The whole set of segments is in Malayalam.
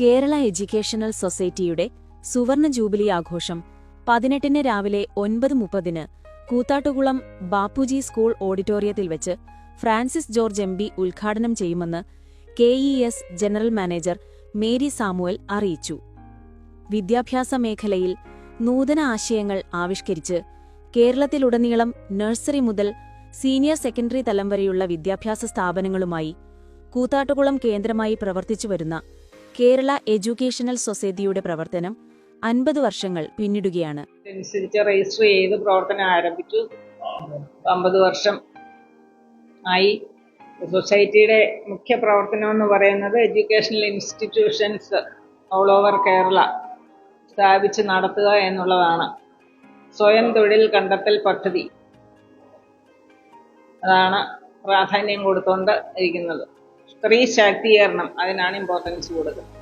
കേരള എഡ്യൂക്കേഷണൽ സൊസൈറ്റിയുടെ സുവർണ ജൂബിലി ആഘോഷം പതിനെട്ടിന് രാവിലെ ഒൻപത് മുപ്പതിന് കൂത്താട്ടുകുളം ബാപ്പുജി സ്കൂൾ ഓഡിറ്റോറിയത്തിൽ വെച്ച് ഫ്രാൻസിസ് ജോർജ് എം ഉദ്ഘാടനം ചെയ്യുമെന്ന് K general manager Mary Samuel അറിയിച്ചു. വിദ്യാഭ്യാസ മേഖലയിൽ നൂതന ആശയങ്ങൾ ആവിഷ്കരിച്ച് കേരളത്തിലുടനീളം നഴ്സറി മുതൽ സീനിയർ സെക്കൻഡറി തലം വരെയുള്ള വിദ്യാഭ്യാസ സ്ഥാപനങ്ങളുമായി കൂത്താട്ടുകുളം കേന്ദ്രമായി പ്രവർത്തിച്ചുവരുന്ന കേരള എഡ്യൂക്കേഷണൽ സൊസൈറ്റിയുടെ പ്രവർത്തനം അൻപത് വർഷങ്ങൾ പിന്നിടുകയാണ്. രജിസ്റ്റർ ചെയ്ത് പ്രവർത്തനം ആരംഭിച്ചു. അമ്പത് വർഷം ആയി. സൊസൈറ്റിയുടെ മുഖ്യ പ്രവർത്തനം എന്ന് പറയുന്നത് educational institutions all over Kerala സ്ഥാപിച്ച് നടത്തുക എന്നുള്ളതാണ്. സ്വയം തൊഴിൽ കണ്ടെത്തൽ പദ്ധതി. അതാണ് പ്രാധാന്യം കൊടുത്തുകൊണ്ട് ഇരിക്കുന്നത് സ്ത്രീ ശാക്തീകരണം അതിനാണ് ഇമ്പോർട്ടൻസ് കൊടുക്കുന്നത്.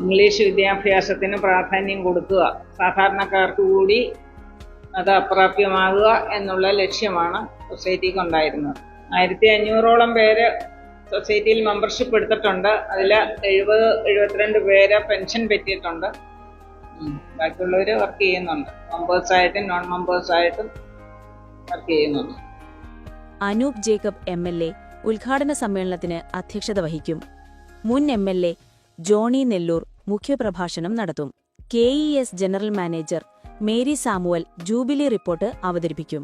ഇംഗ്ലീഷ് വിദ്യാഭ്യാസത്തിന് പ്രാധാന്യം കൊടുക്കുക. സാധാരണക്കാർക്ക് കൂടി അത് അപ്രാപ്യമാകുക എന്നുള്ള ലക്ഷ്യമാണ് സൊസൈറ്റിക്ക് ഉണ്ടായിരുന്നത് ആയിരത്തി അഞ്ഞൂറോളം പേര് സൊസൈറ്റിയിൽ മെമ്പർഷിപ്പ് എടുത്തിട്ടുണ്ട്. അതിൽ എഴുപത് എഴുപത്തിരണ്ട് പേര് പെൻഷൻ പറ്റിയിട്ടുണ്ട്. ബാക്കിയുള്ളവർ വർക്ക് ചെയ്യുന്നുണ്ട്. മെമ്പേഴ്സായിട്ടും നോൺ മെമ്പേഴ്സായിട്ടും വർക്ക് ചെയ്യുന്നുണ്ട്. Anoop Jacob M L A ഉദ്ഘാടന സമ്മേളനത്തിന് അധ്യക്ഷത വഹിക്കും. മുൻ M L A Johnny Nellore മുഖ്യപ്രഭാഷണം നടത്തും. K general manager Mary Samuel jubilee report അവതരിപ്പിക്കും.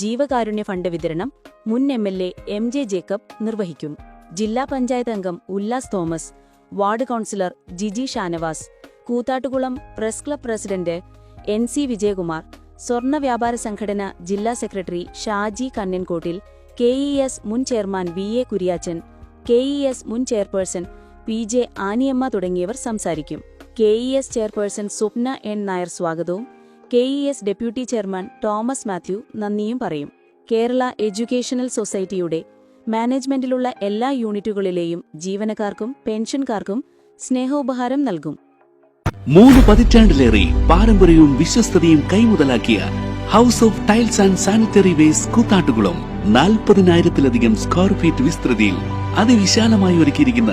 ജീവകാരുണ്യ ഫണ്ട് വിതരണം മുൻ M L A M J Jacob നിർവഹിക്കും. ജില്ലാ പഞ്ചായത്ത് അംഗം Ullas Thomas ward councillor Jiji Shanavas Koothattukulam press club president N C Vijayakumar സ്വർണ വ്യാപാര സംഘടന ജില്ലാ secretary Shaji Kannankottil K E S മുൻ chairman V A Kuriachan K E S മുൻ ചെയർപേഴ്സൺ പി ജെ ആനിയമ്മ തുടങ്ങിയവർ സംസാരിക്കും. K E S chairperson Swapna N Nair സ്വാഗതവും. K E S deputy chairman Thomas Mathew നന്ദിയും പറയും. കേരള എഡ്യൂക്കേഷണൽ സൊസൈറ്റിയുടെ മാനേജ്മെന്റിലുള്ള എല്ലാ യൂണിറ്റുകളിലെയും ജീവനക്കാർക്കും പെൻഷൻകാർക്കും സ്നേഹോപഹാരം നൽകും. മൂന്ന് പതിറ്റാണ്ടിലേറെ പാരമ്പര്യവും വിശ്വസ്തതയും കൈമുതലാക്കിയ house of tiles and sanitary waste Koothattukulam നാൽപ്പതിനായിരത്തിലധികം സ്ക്വയർ ഫീറ്റ് വിസ്തൃതിയിൽ അതിവിശാലമായി ഒരുക്കിയിരിക്കുന്ന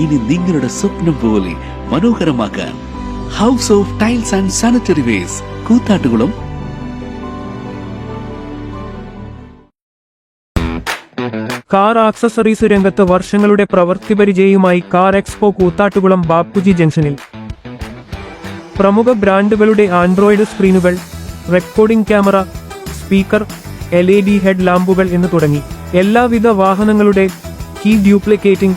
ഇനി നിങ്ങളുടെ സ്വപ്നം പോലെ മനോഹരമാക്കാൻ house of tiles and sanitary ware Koothattukulam. Car accessories രംഗത്ത് വർഷങ്ങളുടെ പ്രവൃത്തി പരിചയവുമായി കാർ എക്സ്പോ കൂത്താട്ടുകുളം ബാപ്പുജി ജംഗ്ഷനിൽ. പ്രമുഖ ബ്രാൻഡുകളുടെ android സ്ക്രീനുകൾ recording camera speaker L E D head ലാമ്പുകൾ എന്ന് തുടങ്ങി. എല്ലാവിധ വാഹനങ്ങളുടെ key duplicating